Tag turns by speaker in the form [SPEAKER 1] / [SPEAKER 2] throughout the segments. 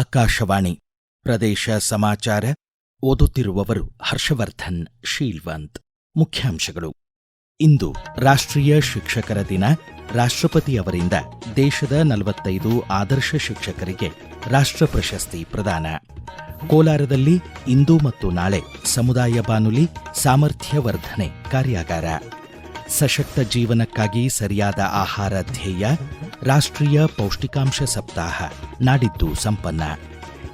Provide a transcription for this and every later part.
[SPEAKER 1] ಆಕಾಶವಾಣಿ ಪ್ರದೇಶ ಸಮಾಚಾರ ಓದುತ್ತಿರುವವರು ಹರ್ಷವರ್ಧನ್ ಶೀಲ್ವಂತ್ ಮುಖ್ಯಾಂಶಗಳು ಇಂದು ರಾಷ್ಟ್ರೀಯ ಶಿಕ್ಷಕರ ದಿನ ರಾಷ್ಟ್ರಪತಿ ಅವರಿಂದ ದೇಶದ ನಲವತ್ತೈದು ಆದರ್ಶ ಶಿಕ್ಷಕರಿಗೆ ರಾಷ್ಟ್ರ ಪ್ರಶಸ್ತಿ ಪ್ರದಾನ ಕೋಲಾರದಲ್ಲಿ ಇಂದು ಮತ್ತು ನಾಳೆ ಸಮುದಾಯ ಬಾನುಲಿ ಸಾಮರ್ಥ್ಯ ವರ್ಧನೆ ಕಾರ್ಯಾಗಾರ ಸಶಕ್ತ ಜೀವನಕ್ಕಾಗಿ ಸರಿಯಾದ ಆಹಾರ ಧ್ಯೇಯ ರಾಷ್ಟ್ರೀಯ ಪೌಷ್ಟಿಕಾಂಶ ಸಪ್ತಾಹ ನಾಡಿದ್ದು ಸಂಪನ್ನ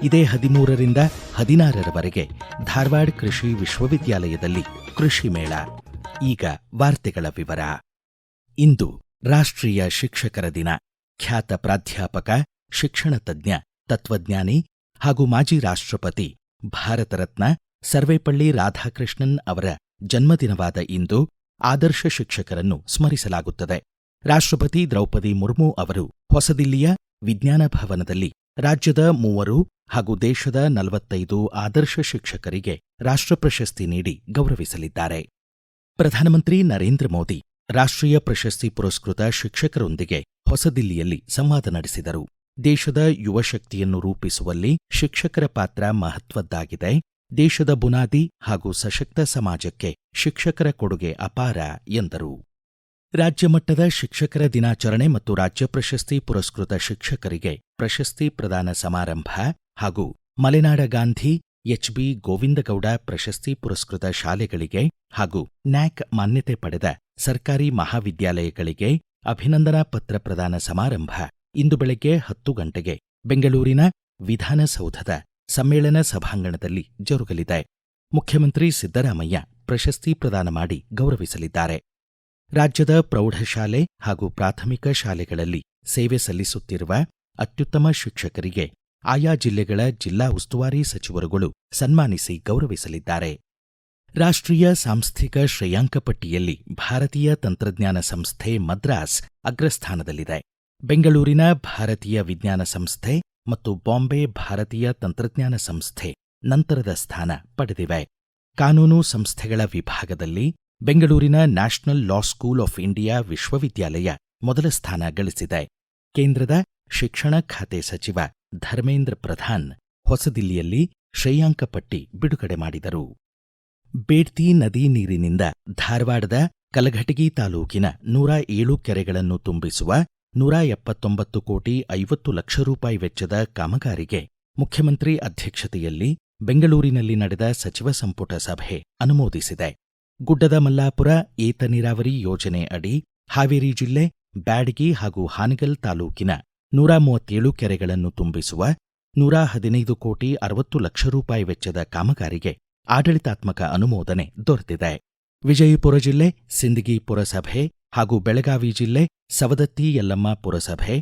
[SPEAKER 1] ಇದೇ ಹದಿಮೂರರಿಂದ ಹದಿನಾರರವರೆಗೆ ಧಾರವಾಡ ಕೃಷಿ ವಿಶ್ವವಿದ್ಯಾಲಯದಲ್ಲಿ ಕೃಷಿ ಮೇಳ ಈಗ ವಾರ್ತೆಗಳ ವಿವರ ಇಂದು ರಾಷ್ಟ್ರೀಯ ಶಿಕ್ಷಕರ ದಿನ ಖ್ಯಾತ ಪ್ರಾಧ್ಯಾಪಕ ಶಿಕ್ಷಣ ತಜ್ಞ ತತ್ವಜ್ಞಾನಿ ಹಾಗೂ ಮಾಜಿ ರಾಷ್ಟ್ರಪತಿ ಭಾರತರತ್ನ ಸರ್ವೇಪಳ್ಳಿ ರಾಧಾಕೃಷ್ಣನ್ ಅವರ ಜನ್ಮದಿನವಾದ ಇಂದು ಆದರ್ಶ ಶಿಕ್ಷಕರನ್ನು ಸ್ಮರಿಸಲಾಗುತ್ತದೆ ರಾಷ್ಟ್ರಪತಿ ದ್ರೌಪದಿ ಮುರ್ಮು ಅವರು ಹೊಸದಿಲ್ಲಿಯ ವಿಜ್ಞಾನ ಭವನದಲ್ಲಿ ರಾಜ್ಯದ ಮೂವರು ಹಾಗೂ ದೇಶದ ನಲವತ್ತೈದು ಆದರ್ಶ ಶಿಕ್ಷಕರಿಗೆ ರಾಷ್ಟ್ರ ಪ್ರಶಸ್ತಿ ನೀಡಿ ಗೌರವಿಸಲಿದ್ದಾರೆ ಪ್ರಧಾನಮಂತ್ರಿ ನರೇಂದ್ರ ಮೋದಿ ರಾಷ್ಟ್ರೀಯ ಪ್ರಶಸ್ತಿ ಪುರಸ್ಕೃತ ಶಿಕ್ಷಕರೊಂದಿಗೆ ಹೊಸದಿಲ್ಲಿಯಲ್ಲಿ ಸಂವಾದ ನಡೆಸಿದರು ದೇಶದ ಯುವ ಶಕ್ತಿಯನ್ನು ರೂಪಿಸುವಲ್ಲಿ ಶಿಕ್ಷಕರ ಪಾತ್ರ ಮಹತ್ವದ್ದಾಗಿದೆ ದೇಶದ ಬುನಾದಿ ಹಾಗೂ ಸಶಕ್ತ ಸಮಾಜಕ್ಕೆ ಶಿಕ್ಷಕರ ಕೊಡುಗೆ ಅಪಾರ ಎಂದರು ರಾಜ್ಯ ಮಟ್ಟದ ಶಿಕ್ಷಕರ ದಿನಾಚರಣೆ ಮತ್ತು ರಾಜ್ಯ ಪ್ರಶಸ್ತಿ ಪುರಸ್ಕೃತ ಶಿಕ್ಷಕರಿಗೆ ಪ್ರಶಸ್ತಿ ಪ್ರದಾನ ಸಮಾರಂಭ ಹಾಗೂ ಮಲೆನಾಡ ಗಾಂಧಿ ಎಚ್ ಬಿ ಗೋವಿಂದಗೌಡ ಪ್ರಶಸ್ತಿ ಪುರಸ್ಕೃತ ಶಾಲೆಗಳಿಗೆ ಹಾಗೂ ನ್ಯಾಕ್ ಮಾನ್ಯತೆ ಪಡೆದ ಸರ್ಕಾರಿ ಮಹಾವಿದ್ಯಾಲಯಗಳಿಗೆ ಅಭಿನಂದನಾ ಪತ್ರ ಪ್ರದಾನ ಸಮಾರಂಭ ಇಂದು ಬೆಳಗ್ಗೆ ಹತ್ತು ಗಂಟೆಗೆ ಬೆಂಗಳೂರಿನ ವಿಧಾನಸೌಧದ ಸಮ್ಮೇಳನ ಸಭಾಂಗಣದಲ್ಲಿ ಜರುಗಲಿದೆ ಮುಖ್ಯಮಂತ್ರಿ ಸಿದ್ದರಾಮಯ್ಯ ಪ್ರಶಸ್ತಿ ಪ್ರದಾನ ಮಾಡಿ ಗೌರವಿಸಲಿದ್ದಾರೆ ರಾಜ್ಯದ ಪ್ರೌಢಶಾಲೆ ಹಾಗೂ ಪ್ರಾಥಮಿಕ ಶಾಲೆಗಳಲ್ಲಿ ಸೇವೆ ಸಲ್ಲಿಸುತ್ತಿರುವ ಅತ್ಯುತ್ತಮ ಶಿಕ್ಷಕರಿಗೆ ಆಯಾ ಜಿಲ್ಲೆಗಳ ಜಿಲ್ಲಾ ಉಸ್ತುವಾರಿ ಸಚಿವರುಗಳು ಸನ್ಮಾನಿಸಿ ಗೌರವಿಸಲಿದ್ದಾರೆ ರಾಷ್ಟ್ರೀಯ ಸಾಂಸ್ಥಿಕ ಶ್ರೇಯಾಂಕ ಪಟ್ಟಿಯಲ್ಲಿ ಭಾರತೀಯ ತಂತ್ರಜ್ಞಾನ ಸಂಸ್ಥೆ ಮದ್ರಾಸ್ ಅಗ್ರಸ್ಥಾನದಲ್ಲಿದೆ ಬೆಂಗಳೂರಿನ ಭಾರತೀಯ ವಿಜ್ಞಾನ ಸಂಸ್ಥೆ ಮತ್ತು ಬಾಂಬೆ ಭಾರತೀಯ ತಂತ್ರಜ್ಞಾನ ಸಂಸ್ಥೆ ನಂತರದ ಸ್ಥಾನ ಪಡೆದಿವೆ ಕಾನೂನು ಸಂಸ್ಥೆಗಳ ವಿಭಾಗದಲ್ಲಿ ಬೆಂಗಳೂರಿನ national law school of India ವಿಶ್ವವಿದ್ಯಾಲಯ ಮೊದಲ ಸ್ಥಾನ ಗಳಿಸಿದೆ ಕೇಂದ್ರದ ಶಿಕ್ಷಣ ಖಾತೆ ಸಚಿವ ಧರ್ಮೇಂದ್ರ ಪ್ರಧಾನ್ ಹೊಸದಿಲ್ಲಿಯಲ್ಲಿ ಶ್ರೇಯಾಂಕ ಪಟ್ಟಿ ಬಿಡುಗಡೆ ಮಾಡಿದರು ಬೇಡ್ತಿ ನದಿ ನೀರಿನಿಂದ ಧಾರವಾಡದ ಕಲಘಟಗಿ ತಾಲೂಕಿನ ನೂರ ಏಳು ಕೆರೆಗಳನ್ನು ತುಂಬಿಸುವ ನೂರ ಎಪ್ಪತ್ತೊಂಬತ್ತು ಕೋಟಿ ಐವತ್ತು ಲಕ್ಷ ರೂಪಾಯಿ ವೆಚ್ಚದ ಕಾಮಗಾರಿಗೆ ಮುಖ್ಯಮಂತ್ರಿ ಅಧ್ಯಕ್ಷತೆಯಲ್ಲಿ ಬೆಂಗಳೂರಿನಲ್ಲಿ ನಡೆದ ಸಚಿವ ಸಂಪುಟ ಸಭೆ ಅನುಮೋದಿಸಿದೆ ಗುಡ್ಡದ ಮಲ್ಲಾಪುರ ಏತ ನೀರಾವರಿ ಯೋಜನೆ ಅಡಿ ಹಾವೇರಿ ಜಿಲ್ಲೆ ಬ್ಯಾಡಗಿ ಹಾಗೂ ಹಾನಗಲ್ ತಾಲೂಕಿನ ನೂರ ಮೂವತ್ತೇಳು ಕೆರೆಗಳನ್ನು ತುಂಬಿಸುವ ನೂರ ಹದಿನೈದು ಕೋಟಿ ಅರವತ್ತು ಲಕ್ಷ ರೂಪಾಯಿ ವೆಚ್ಚದ ಕಾಮಗಾರಿಗೆ ಆಡಳಿತಾತ್ಮಕ ಅನುಮೋದನೆ ದೊರೆತಿದೆ ವಿಜಯಪುರ ಜಿಲ್ಲೆ ಸಿಂದಗಿ ಪುರಸಭೆ ಹಾಗೂ ಬೆಳಗಾವಿ ಜಿಲ್ಲೆ ಸವದತ್ತಿ ಯಲ್ಲಮ್ಮ ಪುರಸಭೆ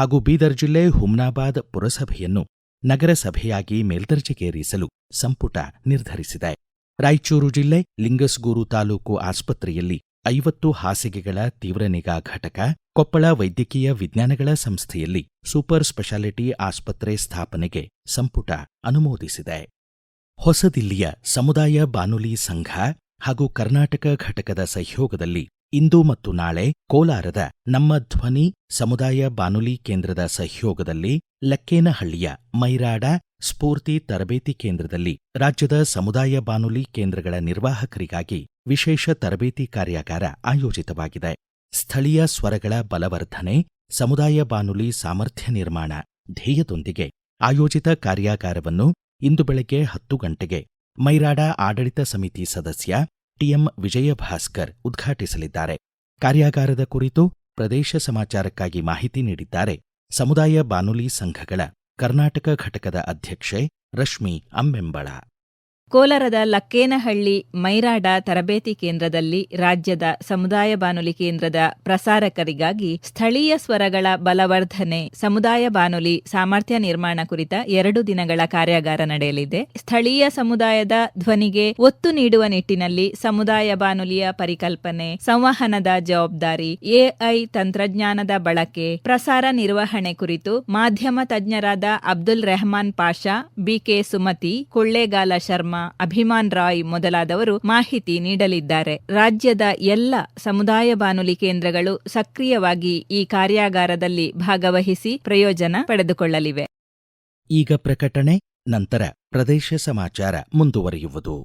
[SPEAKER 1] ಹಾಗೂ ಬೀದರ್ ಜಿಲ್ಲೆ ಹುಮ್ನಾಬಾದ್ ಪುರಸಭೆಯನ್ನು ನಗರಸಭೆಯಾಗಿ ಮೇಲ್ದರ್ಜೆಗೇರಿಸಲು ಸಂಪುಟ ನಿರ್ಧರಿಸಿದೆ ರಾಯಚೂರು ಜಿಲ್ಲೆ ಲಿಂಗಸ್ಗೂರು ತಾಲೂಕು ಆಸ್ಪತ್ರೆಯಲ್ಲಿ ಐವತ್ತು ಹಾಸಿಗೆಗಳ ತೀವ್ರ ನಿಗಾ ಘಟಕ ಕೊಪ್ಪಳ ವೈದ್ಯಕೀಯ ವಿಜ್ಞಾನಗಳ ಸಂಸ್ಥೆಯಲ್ಲಿ ಸೂಪರ್ ಸ್ಪೆಷಾಲಿಟಿ ಆಸ್ಪತ್ರೆ ಸ್ಥಾಪನೆಗೆ ಸಂಪುಟ ಅನುಮೋದಿಸಿದೆ ಹೊಸದಿಲ್ಲಿಯ ಸಮುದಾಯ ಬಾನುಲಿ ಸಂಘ ಹಾಗೂ ಕರ್ನಾಟಕ ಘಟಕದ ಸಹಯೋಗದಲ್ಲಿ ಇಂದು ಮತ್ತು ನಾಳೆ ಕೋಲಾರದ ನಮ್ಮ ಧ್ವನಿ ಸಮುದಾಯ ಬಾನುಲಿ ಕೇಂದ್ರದ ಸಹಯೋಗದಲ್ಲಿ ಲಕ್ಕೇನಹಳ್ಳಿಯ ಮೈರಾಡ ಸ್ಫೂರ್ತಿ ತರಬೇತಿ ಕೇಂದ್ರದಲ್ಲಿ ರಾಜ್ಯದ ಸಮುದಾಯ ಬಾನುಲಿ ಕೇಂದ್ರಗಳ ನಿರ್ವಾಹಕರಿಗಾಗಿ ವಿಶೇಷ ತರಬೇತಿ ಕಾರ್ಯಾಗಾರ ಆಯೋಜಿತವಾಗಿದೆ ಸ್ಥಳೀಯ ಸ್ವರಗಳ ಬಲವರ್ಧನೆ ಸಮುದಾಯ ಬಾನುಲಿ ಸಾಮರ್ಥ್ಯ ನಿರ್ಮಾಣ ಧ್ಯೇಯದೊಂದಿಗೆ ಆಯೋಜಿತ ಕಾರ್ಯಾಗಾರವನ್ನು ಇಂದು ಬೆಳಗ್ಗೆ ಹತ್ತು ಗಂಟೆಗೆ ಮೈರಾಡ ಆಡಳಿತ ಸಮಿತಿ ಸದಸ್ಯ ಟಿಎಂ ವಿಜಯಭಾಸ್ಕರ್ ಉದ್ಘಾಟಿಸಲಿದ್ದಾರೆ ಕಾರ್ಯಾಗಾರದ ಕುರಿತು ಪ್ರದೇಶ ಸಮಾಚಾರಕ್ಕಾಗಿ ಮಾಹಿತಿ ನೀಡಿದ್ದಾರೆ ಸಮುದಾಯ ಬಾನುಲಿ ಸಂಘಗಳ ಕರ್ನಾಟಕ ಘಟಕದ ಅಧ್ಯಕ್ಷೆ ರಶ್ಮಿ ಅಂಬೆಂಬಳ
[SPEAKER 2] ಕೋಲಾರದ ಲಕ್ಕೇನಹಳ್ಳಿ ಮೈರಾಡ ತರಬೇತಿ ಕೇಂದ್ರದಲ್ಲಿ ರಾಜ್ಯದ ಸಮುದಾಯ ಬಾನುಲಿ ಕೇಂದ್ರದ ಪ್ರಸಾರಕರಿಗಾಗಿ ಸ್ಥಳೀಯ ಸ್ವರಗಳ ಬಲವರ್ಧನೆ ಸಮುದಾಯ ಬಾನುಲಿ ಸಾಮರ್ಥ್ಯ ನಿರ್ಮಾಣ ಕುರಿತ ಎರಡು ದಿನಗಳ ಕಾರ್ಯಾಗಾರ ನಡೆಯಲಿದೆ ಸ್ಥಳೀಯ ಸಮುದಾಯದ ಧ್ವನಿಗೆ ಒತ್ತು ನೀಡುವ ನಿಟ್ಟಿನಲ್ಲಿ ಸಮುದಾಯ ಬಾನುಲಿಯ ಪರಿಕಲ್ಪನೆ ಸಂವಹನದ ಜವಾಬ್ದಾರಿ ಎಐ ತಂತ್ರಜ್ಞಾನದ ಬಳಕೆ ಪ್ರಸಾರ ನಿರ್ವಹಣೆ ಕುರಿತು ಮಾಧ್ಯಮ ತಜ್ಞರಾದ ಅಬ್ದುಲ್ ರೆಹಮಾನ್ ಪಾಷಾ ಬಿಕೆ ಸುಮತಿ ಕೊಳ್ಳೇಗಾಲ ಶರ್ಮಾ ಅಭಿಮಾನ್ ರಾಯ್ ಮೊದಲಾದವರು ಮಾಹಿತಿ ನೀಡಲಿದ್ದಾರೆ ರಾಜ್ಯದ ಎಲ್ಲ ಸಮುದಾಯ ಬಾನುಲಿ ಕೇಂದ್ರಗಳು ಸಕ್ರಿಯವಾಗಿ ಈ ಕಾರ್ಯಾಗಾರದಲ್ಲಿ ಭಾಗವಹಿಸಿ ಪ್ರಯೋಜನ ಪಡೆದುಕೊಳ್ಳಲಿವೆ
[SPEAKER 1] ಈಗ ಪ್ರಕಟಣೆ ನಂತರ ಪ್ರದೇಶ ಸಮಾಚಾರ ಮುಂದುವರಿಯುವುದು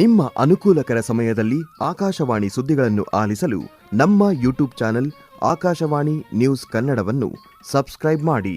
[SPEAKER 1] ನಿಮ್ಮ ಅನುಕೂಲಕರ ಸಮಯದಲ್ಲಿ ಆಕಾಶವಾಣಿ ಸುದ್ದಿಗಳನ್ನು ಆಲಿಸಲು ನಮ್ಮ ಯೂಟ್ಯೂಬ್ ಚಾನೆಲ್ ಆಕಾಶವಾಣಿ ನ್ಯೂಸ್ ಕನ್ನಡವನ್ನು ಸಬ್ಸ್ಕ್ರೈಬ್ ಮಾಡಿ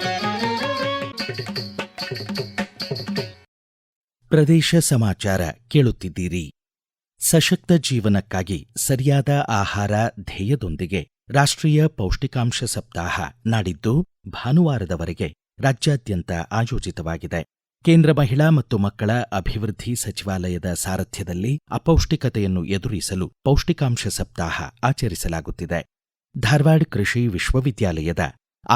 [SPEAKER 1] ಪ್ರದೇಶ ಸಮಾಚಾರ ಕೇಳುತ್ತಿದ್ದೀರಿ ಸಶಕ್ತ ಜೀವನಕ್ಕಾಗಿ ಸರಿಯಾದ ಆಹಾರ ಧ್ಯೇಯದೊಂದಿಗೆ ರಾಷ್ಟ್ರೀಯ ಪೌಷ್ಟಿಕಾಂಶ ಸಪ್ತಾಹ ನಾಡಿದ್ದು ಭಾನುವಾರದವರೆಗೆ ರಾಜ್ಯಾದ್ಯಂತ ಆಯೋಜಿತವಾಗಿದೆ ಕೇಂದ್ರ ಮಹಿಳಾ ಮತ್ತು ಮಕ್ಕಳ ಅಭಿವೃದ್ಧಿ ಸಚಿವಾಲಯದ ಸಾರಥ್ಯದಲ್ಲಿ ಅಪೌಷ್ಟಿಕತೆಯನ್ನು ಎದುರಿಸಲು ಪೌಷ್ಟಿಕಾಂಶ ಸಪ್ತಾಹ ಆಚರಿಸಲಾಗುತ್ತಿದೆ ಧಾರವಾಡ ಕೃಷಿ ವಿಶ್ವವಿದ್ಯಾಲಯದ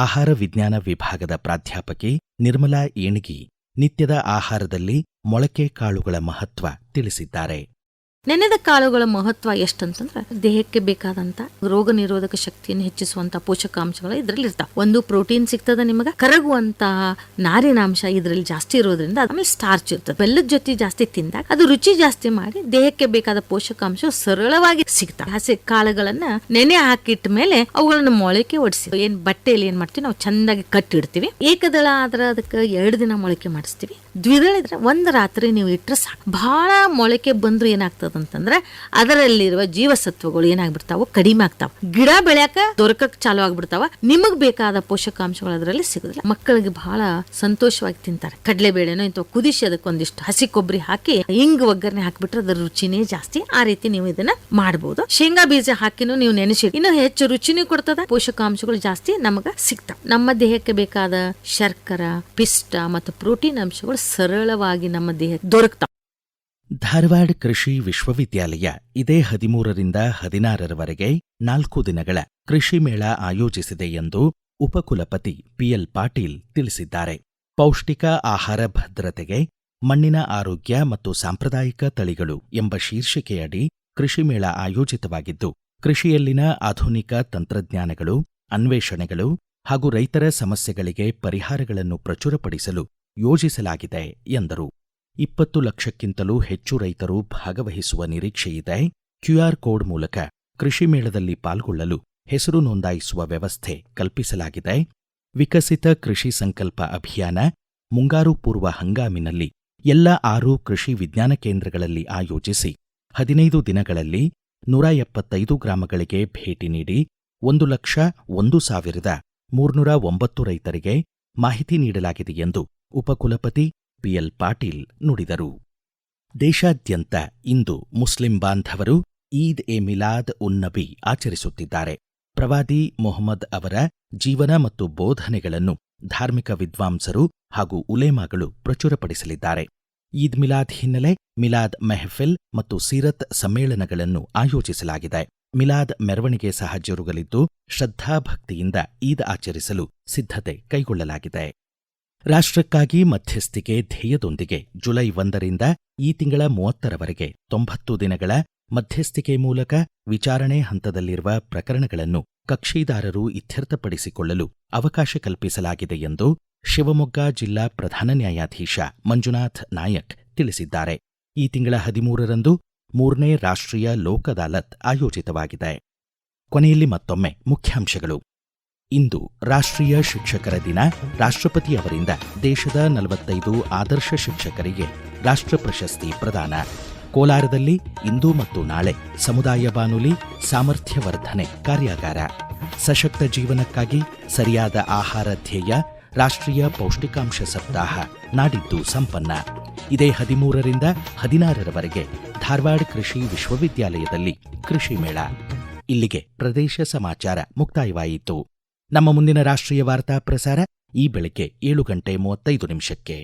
[SPEAKER 1] ಆಹಾರ ವಿಜ್ಞಾನ ವಿಭಾಗದ ಪ್ರಾಧ್ಯಾಪಕಿ ನಿರ್ಮಲಾ ಏಣಗಿ ನಿತ್ಯದ ಆಹಾರದಲ್ಲಿ ಮೊಳಕೆ ಕಾಳುಗಳ ಮಹತ್ವ ತಿಳಿಸಿದ್ದಾರೆ
[SPEAKER 2] ನೆನೆದ ಕಾಳುಗಳ ಮಹತ್ವ ಎಷ್ಟಂತಂದ್ರೆ ದೇಹಕ್ಕೆ ಬೇಕಾದಂತ ರೋಗ ನಿರೋಧಕ ಶಕ್ತಿಯನ್ನು ಹೆಚ್ಚಿಸುವಂತ ಪೋಷಕಾಂಶಗಳು ಇದರಲ್ಲಿ ಇರ್ತಾವ ಒಂದು ಪ್ರೋಟೀನ್ ಸಿಗ್ತದೆ ನಿಮಗೆ ಕರಗುವಂತ ನಾರಿನಾಂಶ ಇದರಲ್ಲಿ ಜಾಸ್ತಿ ಇರೋದ್ರಿಂದ ಆಮೇಲೆ ಸ್ಟಾರ್ಚ್ ಇರ್ತದೆ ಬೆಲ್ಲದ ಜೊತೆ ಜಾಸ್ತಿ ತಿಂದಾಗ ಅದು ರುಚಿ ಜಾಸ್ತಿ ಮಾಡಿ ದೇಹಕ್ಕೆ ಬೇಕಾದ ಪೋಷಕಾಂಶ ಸರಳವಾಗಿ ಸಿಗ್ತಾವೆ ಹಸಿ ಕಾಳುಗಳನ್ನ ನೆನೆ ಹಾಕಿಟ್ಟ ಮೇಲೆ ಅವುಗಳನ್ನ ಮೊಳಕೆ ಒಡಿಸಿ ಏನ್ ಬಟ್ಟೆಯಲ್ಲಿ ಏನ್ ಮಾಡ್ತೀವಿ ನಾವು ಚಂದಾಗಿ ಕಟ್ಟಿಡ್ತೀವಿ ಏಕದಳ ಆದ್ರೆ ಅದಕ್ಕೆ ಎರಡು ದಿನ ಮೊಳಕೆ ಮಾಡಿಸ್ತೀವಿ ದ್ವಿದಳ ಇದ್ರೆ ಒಂದ್ ರಾತ್ರಿ ನೀವು ಇಟ್ಟರೆ ಸಾಕು ಬಹಳ ಮೊಳಕೆ ಬಂದ್ರೆ ಏನಾಗ್ತದೆ ಅಂತಂದ್ರೆ ಅದರಲ್ಲಿರುವ ಜೀವಸತ್ವಗಳು ಏನಾಗ್ಬಿಡ್ತಾವ ಕಡಿಮೆ ಆಗ್ತಾವ ಗಿಡ ಬೆಳೆಯಕ ದೊರಕಕ್ ಚಾಲು ಆಗ್ಬಿಡ್ತಾವ ನಿಮಗ್ ಬೇಕಾದ ಪೋಷಕಾಂಶಗಳು ಅದರಲ್ಲಿ ಸಿಗುದಿಲ್ಲ ಮಕ್ಕಳಿಗೆ ಬಹಳ ಸಂತೋಷವಾಗಿ ತಿಂತಾರೆ ಕಡಲೆ ಬೇಳೆನೋ ಇಂಥ ಕುದಿಸಿ ಅದಕ್ಕೆ ಒಂದಿಷ್ಟು ಹಸಿ ಕೊಬ್ಬರಿ ಹಾಕಿ ಹಿಂಗ್ ಒಗ್ಗರಣೆ ಹಾಕ್ಬಿಟ್ರೆ ಅದರ ರುಚಿನೇ ಜಾಸ್ತಿ ಆ ರೀತಿ ನೀವು ಇದನ್ನ ಮಾಡಬಹುದು ಶೇಂಗಾ ಬೀಜ ಹಾಕಿನೂ ನೀವು ನೆನೆಸಿ ಇನ್ನು ಹೆಚ್ಚು ರುಚಿನೂ ಕೊಡ್ತದ ಪೋಷಕಾಂಶಗಳು ಜಾಸ್ತಿ ನಮಗ ಸಿಗ್ತಾವ ನಮ್ಮ ದೇಹಕ್ಕೆ ಬೇಕಾದ ಶರ್ಕರ ಪಿಷ್ಟ ಮತ್ತು ಪ್ರೋಟೀನ್ ಅಂಶಗಳು ಸರಳವಾಗಿ ನಮ್ಮ ದೇಹಕ್ಕೆ ದೊರಕ್ತಾವ
[SPEAKER 1] ಧಾರವಾಡ ಕೃಷಿ ವಿಶ್ವವಿದ್ಯಾಲಯ ಇದೇ ಹದಿಮೂರರಿಂದ ಹದಿನಾರರವರೆಗೆ ನಾಲ್ಕು ದಿನಗಳ ಕೃಷಿ ಮೇಳ ಆಯೋಜಿಸಿದೆ ಎಂದು ಉಪಕುಲಪತಿ ಪಿಎಲ್ ಪಾಟೀಲ್ ತಿಳಿಸಿದ್ದಾರೆ ಪೌಷ್ಟಿಕ ಆಹಾರ ಭದ್ರತೆಗೆ ಮಣ್ಣಿನ ಆರೋಗ್ಯ ಮತ್ತು ಸಾಂಪ್ರದಾಯಿಕ ತಳಿಗಳು ಎಂಬ ಶೀರ್ಷಿಕೆಯಡಿ ಕೃಷಿ ಮೇಳ ಆಯೋಜಿತವಾಗಿದ್ದು ಕೃಷಿಯಲ್ಲಿನ ಆಧುನಿಕ ತಂತ್ರಜ್ಞಾನಗಳು ಅನ್ವೇಷಣೆಗಳು ಹಾಗೂ ರೈತರ ಸಮಸ್ಯೆಗಳಿಗೆ ಪರಿಹಾರಗಳನ್ನು ಪ್ರಚುರಪಡಿಸಲು ಯೋಜಿಸಲಾಗಿದೆ ಎಂದರು ಇಪ್ಪತ್ತು ಲಕ್ಷಕ್ಕಿಂತಲೂ ಹೆಚ್ಚು ರೈತರು ಭಾಗವಹಿಸುವ ನಿರೀಕ್ಷೆಯಿದೆ ಕ್ಯೂಆರ್ ಕೋಡ್ ಮೂಲಕ ಕೃಷಿ ಮೇಳದಲ್ಲಿ ಪಾಲ್ಗೊಳ್ಳಲು ಹೆಸರು ನೋಂದಾಯಿಸುವ ವ್ಯವಸ್ಥೆ ಕಲ್ಪಿಸಲಾಗಿದೆ ವಿಕಸಿತ ಕೃಷಿ ಸಂಕಲ್ಪ ಅಭಿಯಾನ ಮುಂಗಾರು ಪೂರ್ವ ಹಂಗಾಮಿನಲ್ಲಿ ಎಲ್ಲ ಆರು ಕೃಷಿ ವಿಜ್ಞಾನ ಕೇಂದ್ರಗಳಲ್ಲಿ ಆಯೋಜಿಸಿ ಹದಿನೈದು ದಿನಗಳಲ್ಲಿ ನೂರ ಎಪ್ಪತ್ತೈದು ಗ್ರಾಮಗಳಿಗೆ ಭೇಟಿ ನೀಡಿ ಒಂದು ಲಕ್ಷ ಒಂದು ಸಾವಿರದ ಮೂರ್ನೂರ ಒಂಬತ್ತು ರೈತರಿಗೆ ಮಾಹಿತಿ ನೀಡಲಾಗಿದೆ ಎಂದು ಉಪಕುಲಪತಿ ಬಿಎಲ್ ಪಾಟೀಲ್ ನುಡಿದರು ದೇಶಾದ್ಯಂತ ಇಂದು ಮುಸ್ಲಿಂ ಬಾಂಧವರು ಈದ್ ಎ ಮಿಲಾದ್ ನಬಿ ಆಚರಿಸುತ್ತಿದ್ದಾರೆ ಪ್ರವಾದಿ ಮೊಹಮ್ಮದ್ ಅವರ ಜೀವನ ಮತ್ತು ಬೋಧನೆಗಳನ್ನು ಧಾರ್ಮಿಕ ವಿದ್ವಾಂಸರು ಹಾಗೂ ಉಲೇಮಾಗಳು ಪ್ರಚುರಪಡಿಸಲಿದ್ದಾರೆ ಈದ್ ಮಿಲಾದ್ ಹಿನ್ನೆಲೆ ಮಿಲಾದ್ ಮೆಹಫಿಲ್ ಮತ್ತು ಸೀರತ್ ಸಮ್ಮೇಳನಗಳನ್ನು ಆಯೋಜಿಸಲಾಗಿದೆ ಮಿಲಾದ್ ಮೆರವಣಿಗೆ ಸಹ ಜರುಗಲಿದ್ದು ಶ್ರದ್ಧಾಭಕ್ತಿಯಿಂದ ಈದ್ ಆಚರಿಸಲು ಸಿದ್ಧತೆ ಕೈಗೊಳ್ಳಲಾಗಿದೆ ರಾಷ್ಟ್ರಕ್ಕಾಗಿ ಮಧ್ಯಸ್ಥಿಕೆ ಧ್ಯೇಯದೊಂದಿಗೆ ಜುಲೈ ಒಂದರಿಂದ ಈ ತಿಂಗಳ ಮೂವತ್ತರವರೆಗೆ ತೊಂಬತ್ತು ದಿನಗಳ ಮಧ್ಯಸ್ಥಿಕೆ ಮೂಲಕ ವಿಚಾರಣೆ ಹಂತದಲ್ಲಿರುವ ಪ್ರಕರಣಗಳನ್ನು ಕಕ್ಷಿದಾರರು ಇತ್ಯರ್ಥಪಡಿಸಿಕೊಳ್ಳಲು ಅವಕಾಶ ಕಲ್ಪಿಸಲಾಗಿದೆ ಎಂದು ಶಿವಮೊಗ್ಗ ಜಿಲ್ಲಾ ಪ್ರಧಾನ ನ್ಯಾಯಾಧೀಶ ಮಂಜುನಾಥ್ ನಾಯಕ್ ತಿಳಿಸಿದ್ದಾರೆ ಈ ತಿಂಗಳ ಹದಿಮೂರರಂದು ಮೂರನೇ ರಾಷ್ಟ್ರೀಯ ಲೋಕದಾಲತ್ ಅದಾಲತ್ ಆಯೋಜಿತವಾಗಿದೆ ಕೊನೆಯಲ್ಲಿ ಮತ್ತೊಮ್ಮೆ ಮುಖ್ಯಾಂಶಗಳು ಇಂದು ರಾಷ್ಟ್ರೀಯ ಶಿಕ್ಷಕರ ದಿನ ರಾಷ್ಟ್ರಪತಿ ಅವರಿಂದ ದೇಶದ ನಲವತ್ತೈದು ಆದರ್ಶ ಶಿಕ್ಷಕರಿಗೆ ರಾಷ್ಟ್ರ ಪ್ರಶಸ್ತಿ ಪ್ರದಾನ ಕೋಲಾರದಲ್ಲಿ ಇಂದು ಮತ್ತು ನಾಳೆ ಸಮುದಾಯ ಬಾನುಲಿ ಸಾಮರ್ಥ್ಯವರ್ಧನೆ ಕಾರ್ಯಾಗಾರ ಸಶಕ್ತ ಜೀವನಕ್ಕಾಗಿ ಸರಿಯಾದ ಆಹಾರ ಧ್ಯೇಯ ರಾಷ್ಟ್ರೀಯ ಪೌಷ್ಟಿಕಾಂಶ ಸಪ್ತಾಹ ನಾಡಿದ್ದು ಸಂಪನ್ನ ಇದೇ ಹದಿಮೂರರಿಂದ ಹದಿನಾರರವರೆಗೆ ಧಾರವಾಡ ಕೃಷಿ ವಿಶ್ವವಿದ್ಯಾಲಯದಲ್ಲಿ ಕೃಷಿ ಮೇಳ ಇಲ್ಲಿಗೆ ಪ್ರದೇಶ ಸಮಾಚಾರ ಮುಕ್ತಾಯವಾಯಿತು ನಮ್ಮ ಮುಂದಿನ ರಾಷ್ಟ್ರೀಯ ವಾರ್ತಾ ಪ್ರಸಾರ ಈ ಬೆಳಗ್ಗೆ ಏಳು ಗಂಟೆ ಮೂವತ್ತೈದು ನಿಮಿಷಕ್ಕೆ